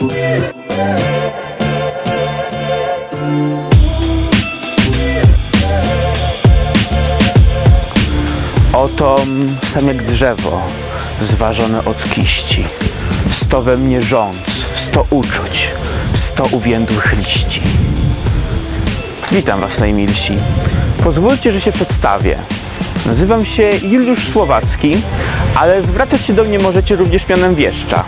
Oto sam jak drzewo, zważone od kiści. Sto we mnie rządz, sto uczuć, sto uwiędłych liści. Witam Was najmilsi. Pozwólcie, że się przedstawię. Nazywam się Juliusz Słowacki, ale zwracać się do mnie możecie również mianem wieszcza.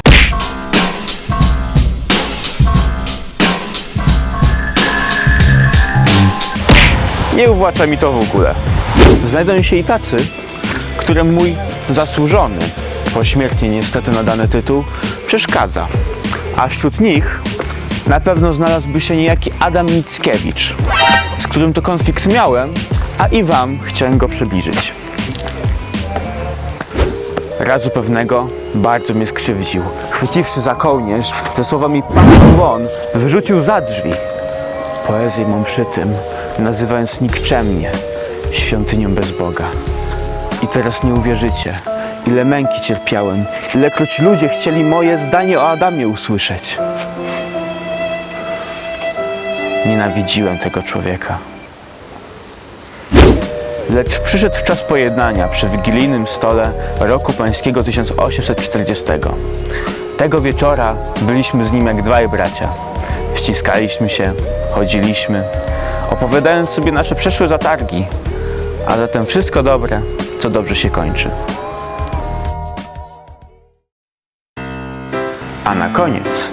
Nie uwłacza mi to w ogóle. Znajdą się i tacy, którym mój zasłużony, pośmiertnie niestety nadany tytuł, przeszkadza. A wśród nich na pewno znalazłby się niejaki Adam Mickiewicz, z którym to konflikt miałem, a i wam chciałem go przybliżyć. Razu pewnego bardzo mnie skrzywdził. Chwyciwszy za kołnierz, ze słowami patrzą won, wyrzucił za drzwi. Poezję mą przy tym, nazywając nikczemnie świątynią bez Boga. I teraz nie uwierzycie, ile męki cierpiałem, ilekroć ludzie chcieli moje zdanie o Adamie usłyszeć. Nienawidziłem tego człowieka. Lecz przyszedł czas pojednania przy wigilijnym stole roku pańskiego 1840. Tego wieczora byliśmy z nim jak dwaj bracia. Ściskaliśmy się, chodziliśmy, opowiadając sobie nasze przeszłe zatargi, a zatem wszystko dobre, co dobrze się kończy. A na koniec,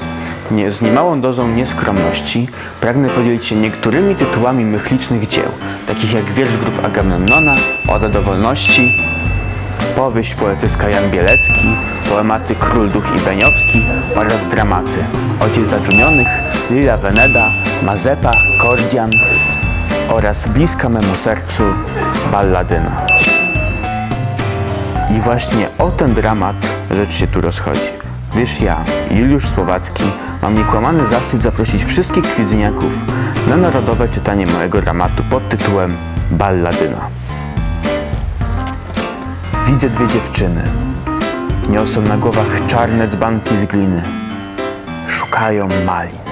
nie, z niemałą dozą nieskromności, pragnę podzielić się niektórymi tytułami mych licznych dzieł, takich jak wiersz grup Agamemnona, Oda do wolności, powieść poetycka Jan Bielecki, poematy Król Duch i Beniowski oraz dramaty Ojciec Zadżumionych, Lila Veneda, Mazepa, Kordian oraz bliska memu sercu Balladyna. I właśnie o ten dramat rzecz się tu rozchodzi. Gdyż ja, Juliusz Słowacki, mam niekłamany zaszczyt zaprosić wszystkich kwidzyniaków na narodowe czytanie mojego dramatu pod tytułem Balladyna. Widzę dwie dziewczyny. Niosą na głowach czarne dzbanki z gliny. Szukają malin.